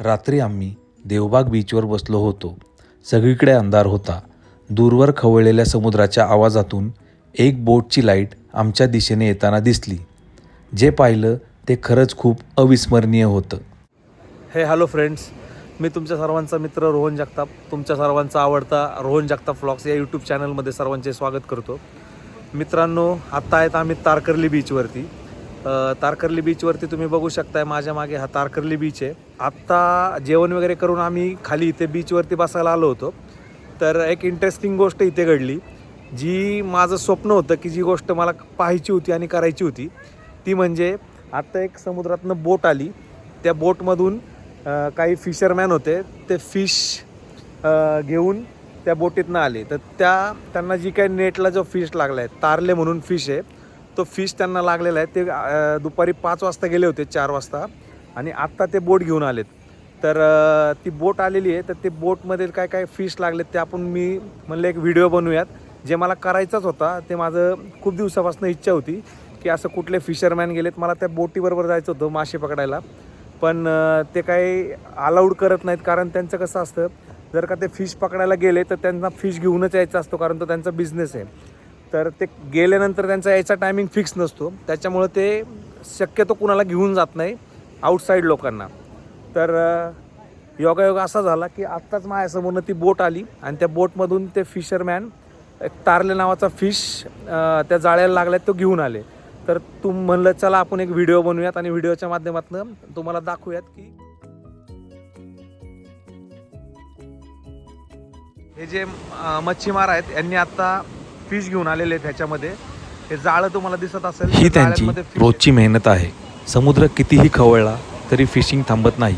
रात्री आम्ही देवबाग बीचवर बसलो होतो. सगळीकडे अंधार होता. दूरवर खवळलेल्या समुद्राच्या आवाजातून एक बोटची लाइट आमच्या दिशेने येताना दिसली. जे पाहिलं ते खरंच खूप अविस्मरणीय होतं. हे हॅलो फ्रेंड्स मी तुमच्या सर्वांचा मित्र रोहन जगताप. तुमच्या सर्वांचा आवडता रोहन जगताप फ्लॉक्स या यूट्यूब चॅनलमध्ये सर्वांचे स्वागत करतो. मित्रांनो आत्ता आहेत आम्ही तारकर्ली बीचवरती तारकर्ली बीचवरती तुम्ही बघू शकताय माझ्या मागे हा तारकर्ली बीच आहे. आत्ता जेवण वगैरे करून आम्ही खाली इथे बीचवरती बसायला आलो होतो. तर एक इंटरेस्टिंग गोष्ट इथे घडली. जी माझं स्वप्न होतं की जी गोष्ट मला पाहायची होती आणि करायची होती ती म्हणजे आत्ता एक समुद्रातनं बोट आली. त्या बोटमधून काही फिशरमॅन होते ते फिश घेऊन त्या बोटीतनं आले. तर त्या त्यांना जी काही नेटला जो फिश लागला आहे तारले म्हणून फिश आहे तो फिश त्यांना लागलेला आहे. ते दुपारी पाच वाजता गेले होते चार वाजता. आणि आत्ता ते बोट घेऊन आलेत. तर ती बोट आलेली आहे. तर ते बोटमध्ये काय काय फिश लागलेत ते आपण मी म्हणलं एक व्हिडिओ बनवूयात. जे मला करायचाच होता ते माझं खूप दिवसापासून इच्छा होती की असं कुठले फिशरमॅन गेलेत. मला त्या बोटीबरोबर जायचं होतं मासे पकडायला. पण ते काही अलाउड करत नाहीत. कारण त्यांचं कसं असतं जर का ते फिश पकडायला गेले तर त्यांना फिश घेऊनच यायचा असतो. कारण तो त्यांचा बिझनेस आहे. तर ते गेल्यानंतर त्यांचा यायचा टायमिंग फिक्स नसतो. त्याच्यामुळं ते शक्यतो कुणाला घेऊन जात नाही आउटसाईड लोकांना. तर योगायोग असा झाला की आत्ताच माझ्यासमोरनं ती बोट आली आणि त्या बोटमधून ते फिशरमॅन एक तारले नावाचा फिश त्या जाळ्याला लागल्यात तो घेऊन आले. तर तुम म्हणलं चला आपण एक व्हिडिओ बनवूयात आणि व्हिडिओच्या माध्यमातून तुम्हाला दाखवूयात की हे जे मच्छीमार आहेत यांनी आत्ता फिश घेऊन आलेले आहेत ह्याच्यामध्ये. हे जाळं तुम्हाला दिसत असेल ही त्या त्यांची रोजची मेहनत आहे. समुद्र कितीही खवळला तरी फिशिंग थांबत नाही.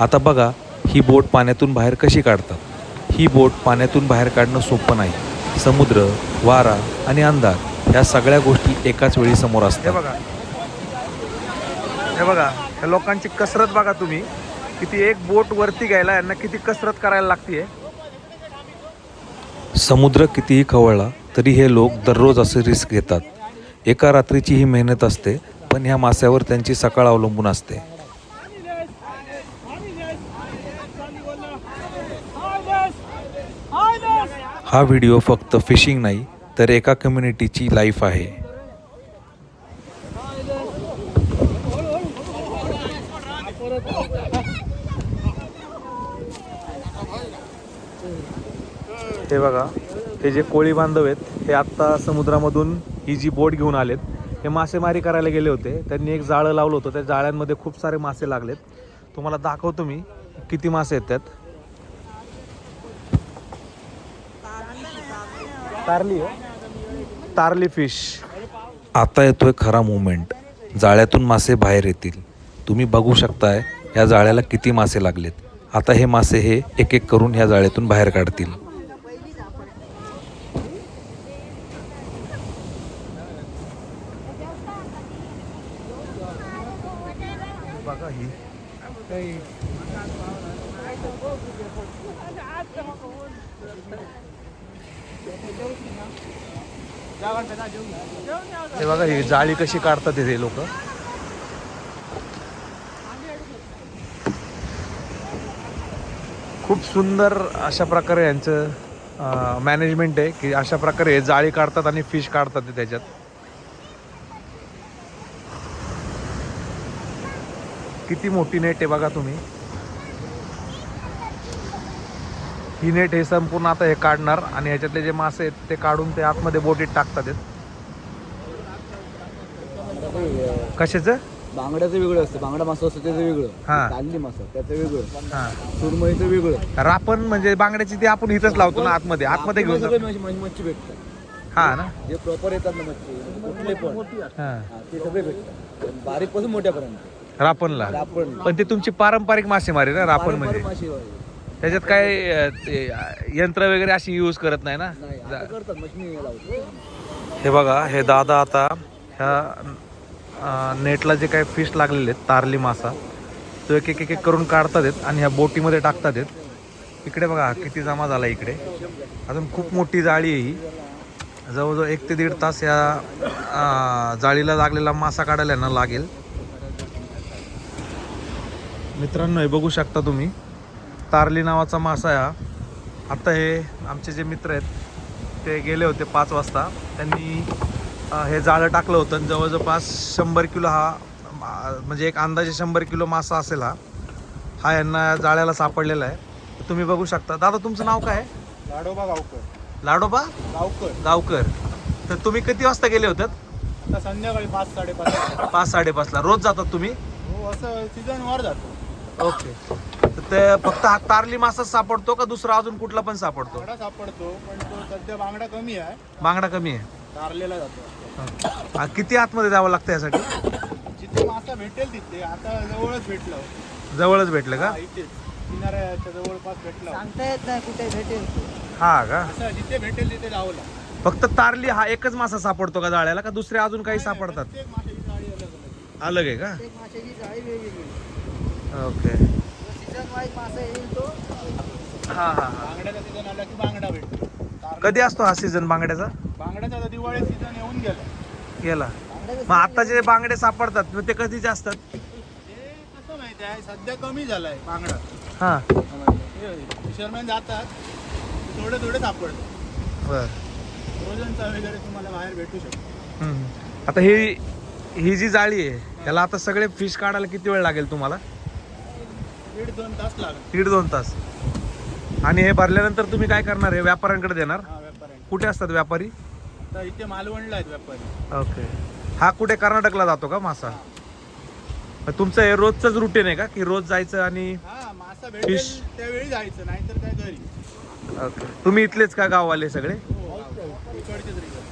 आता बघा ही बोट पाण्यातून बाहेर कशी काढतात. ही बोट पाण्यातून बाहेर काढणं सोपं नाही. समुद्र वारा आणि अंधार ह्या सगळ्या गोष्टी एकाच वेळी समोर असतात. बघा. हे बघा ह्या लोकांची कसरत बघा तुम्ही. किती एक बोट वरती घ्यायला यांना किती कसरत करायला लागते समुद्र कितीही खवळला तरी हे लोक दररोज असे रिस्क घेतात. एका रात्रीची ही मेहनत असते पण ह्या मास्यावर त्यांची सकाळ अवलंबून असते. हा व्हिडिओ फक्त फिशिंग नाही तर एका कम्युनिटीची लाईफ आहे. हे बघा हे जे कोळी बांधव आहेत हे आत्ता समुद्रामधून ही जी बोट घेऊन आलेत हे मासेमारी करायला गेले होते. त्यांनी एक जाळं लावलं होतं. त्या जाळ्यांमध्ये खूप सारे मासे लागलेत. तुम्हाला दाखवतो मी किती मासे आहेत त्यात. तारली हो. तारली फिश. आता येतोय खरा मुवमेंट जाळ्यातून मासे बाहेर येतील. तुम्ही बघू शकताय या जाळ्याला किती मासे लागलेत. आता हे मासे हे एक एक करून ह्या जाळ्यातून बाहेर काढतील बघा ही हे बघा ही जाळी कशी काढतात हे लोक. खूप सुंदर अशा प्रकारे यांचं मॅनेजमेंट आहे की अशा प्रकारे हे जाळी काढतात आणि फिश काढतात ते त्याच्यात. किती मोठी नेट आहे बघा तुम्ही. ही नेट हे संपूर्ण आता हे काढणार आणि ह्याच्यातले जे मासे आहेत ते काढून ते आतमध्ये बोटीत टाकतात आहेत. कशाचं? बांगड्याचं वेगळं असतं. बांगडा मासा असतो त्याचं वेगळं. हा. मासा त्याचं वेगळं. हा. सुरमईचं वेगळं. रापण म्हणजे बांगड्याची ती आपण इथंच लावतो ना आतमध्ये. आतमध्ये घेऊन जातो. मच्छी मच्छी- मच्छी भेटतात. हा ना? जे प्रॉपर येतात ना मच्छी कुठले पण. हा. हा, ते सगळे भेटतात. बारीकपासून मोठ्यापर्यंत. रापणला. रापण. पण ते तुमची पारंपरिक मासेमारी ना रापण म्हणजे. पारंपरिक. त्याच्यात काय अं, ते अं, यंत्र वगैरे अशी यूज करत नाही ना? नाही आता करतात मशीन लावतो. हे बघा हे दादा आता ह्या अं, नेटला जे काही फिश लागलेले आहेत तारली मासा तो एक एक एक एक करून काढतात आहेत आणि ह्या बोटीमध्ये टाकतात आहेत. इकडे बघा किती जमा झाला इकडे. अजून खूप मोठी जाळी आहे ही. जवळजवळ एक ते दीड तास या अं, जाळीला लागलेला मासा काढायला यांना लागेल. मित्रांनो हे बघू शकता तुम्ही. तारली नावाचा मासा आहे हा. आत्ता हे आमचे जे मित्र आहेत ते गेले होते पाच वाजता. त्यांनी हे जाळं टाकलं होतं आणि जवळजवळपास शंभर किलो हा म्हणजे एक अंदाजे शंभर किलो मासा असेल हा. हा यांना जाळ्याला सापडलेला आहे. तुम्ही बघू शकता. दादा तुमचं नाव काय आहे? लाडोबा गावकर. लाडोबा? गावकर. गावकर. तर तुम्ही किती वाजता गेले होतात आता संध्याकाळी पाच साडेपाच पाच साडेपाचला. रोज जातात तुम्ही? हो असं सीझन वर जातो. ओके. तर ते फक्त हा तारली मासाच सापडतो का दुसरा अजून कुठला पण सापडतो? बांगडा सापडतो पण तो सध्या बांगडा कमी आहे. बांगडा कमी आहे. तारलेला जातो. हा, किती आतमध्ये जावं लागतं यासाठी? जिथे मासा भेटेल तिथे. आता जवळच भेटलं. जवळच भेटलं का? हा, इथेच. किनाऱ्याच्या जवळपास भेटलं. सांगता येत नाही कुठे भेटेल हा का? असं जिथे भेटेल तिथे लावला फक्त तारली हा एकच मासा सापडतो का जाळ्याला का दुसरे अजून काही सापडतात? प्रत्येक माशाची जाळी अलग अलग अलग आहे का? प्रत्येक माशाची जाळी वेगवेगळी. ओके. हा हा हा. बांगड्याचा सीझन आला की बांगडा भेटतो. कधी असतो हा सीझन बांगड्याचा? बांगड्याचा आता दिवाळी सीझन येऊन गेला. गेला. मग आता जे बांगडे सापडतात मग ते कधीचे असतात ते कसं माहिती आहे? सध्या कमी झालाय बांगडा. हा. फिशरमॅन जातात थोडे थोडे सापडतो बर. वगैरे तुम्हाला बाहेर भेटू शकतो. हम्म. आता ही ही जी जाळी आहे याला आता सगळे फिश काढायला किती वेळ लागेल तुम्हाला? दीड दोन तास लागेल दीड दोन तास. आणि हे भरल्यानंतर तुम्ही काय करणार? हे व्यापाऱ्यांकडे देणार? हा व्यापाऱ्यांना कुठे असतात व्यापारी? आता इथे मालवणला आहेत व्यापारी. ओके. हा कुठे कर्नाटकला जातो का मासा? मग तुमचं हे रोजचंच रुटीन आहे का? की रोज जायचं आणि हा मासा भेटेल. त्यावेळी जायचं नाहीतर काय घरी. ओके. तुम्ही इथलेच का गाववाले सगळे? हो इकडचेच रिझल्ट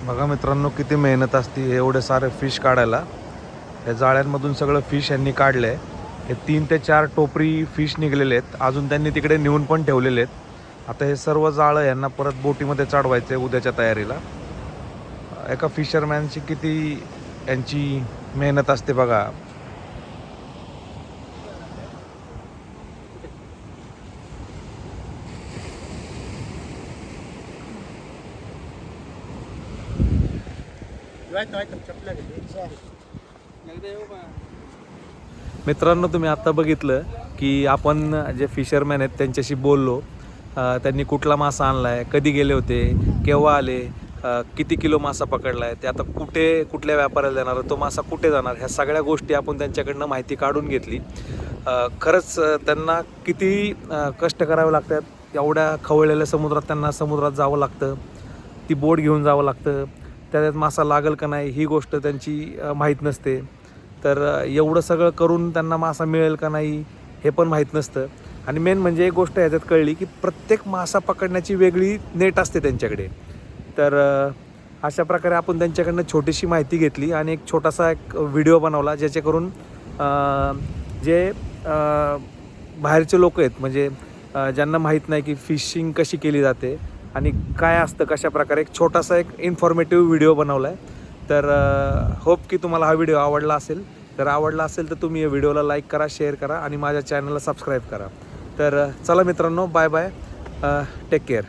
बघा मित्रांनो किती मेहनत असते एवढे सारे फिश काढायला. या जाळ्यांमधून सगळं फिश यांनी काढलं आहे हे तीन ते चार टोपरी फिश निघलेले आहेत. अजून त्यांनी तिकडे नेऊन पण ठेवलेले आहेत. आता हे सर्व जाळं यांना परत बोटीमध्ये चढवायचं आहे उद्याच्या तयारीला. एका फिशरमॅनची किती यांची मेहनत असते बघा. चपल्या घेते मित्रांनो तुम्ही आत्ता बघितलं की आपण जे फिशरमॅन आहेत त्यांच्याशी बोललो. अ, त्यांनी कुठला मासा आणला आहे कधी गेले होते केव्हा आले अ, किती किलो मासा पकडला आहे ते आता कुठे कुठल्या व्यापाऱ्याला जाणार तो मासा कुठे जाणार ह्या सगळ्या गोष्टी आपण त्यांच्याकडनं माहिती काढून घेतली. अ, खरंच अ, त्यांना किती अ, कष्ट करावे लागतात एवढ्या खवळलेल्या समुद्रात त्यांना समुद्रात जावं लागतं ती बोट घेऊन जावं लागतं. त्याच्यात मासा लागल का नाही ही गोष्ट त्यांची माहीत नसते. तर एवढं सगळं करून त्यांना मासा मिळेल का नाही हे पण माहीत नसतं. आणि मेन म्हणजे एक गोष्ट ह्याच्यात कळली की प्रत्येक मासा पकडण्याची वेगळी नेट असते त्यांच्याकडे. तर अशा प्रकारे आपण त्यांच्याकडनं छोटीशी माहिती घेतली आणि एक छोटासा एक व्हिडिओ बनवला ज्याच्याकरून जे बाहेरचे लोक आहेत म्हणजे ज्यांना माहीत नाही की फिशिंग कशी केली जाते आणि काय असतं कशा प्रकारे एक छोटासा एक इन्फॉर्मेटिव्ह व्हिडिओ बनवला आहे तर होप की तुम्हाला हा व्हिडिओ आवडला असेल. जर आवडला असेल तर तुम्ही या व्हिडिओला लाईक करा शेअर करा आणि माझ्या चॅनलला सबस्क्राईब करा. तर चला मित्रांनो बाय बाय टेक केअर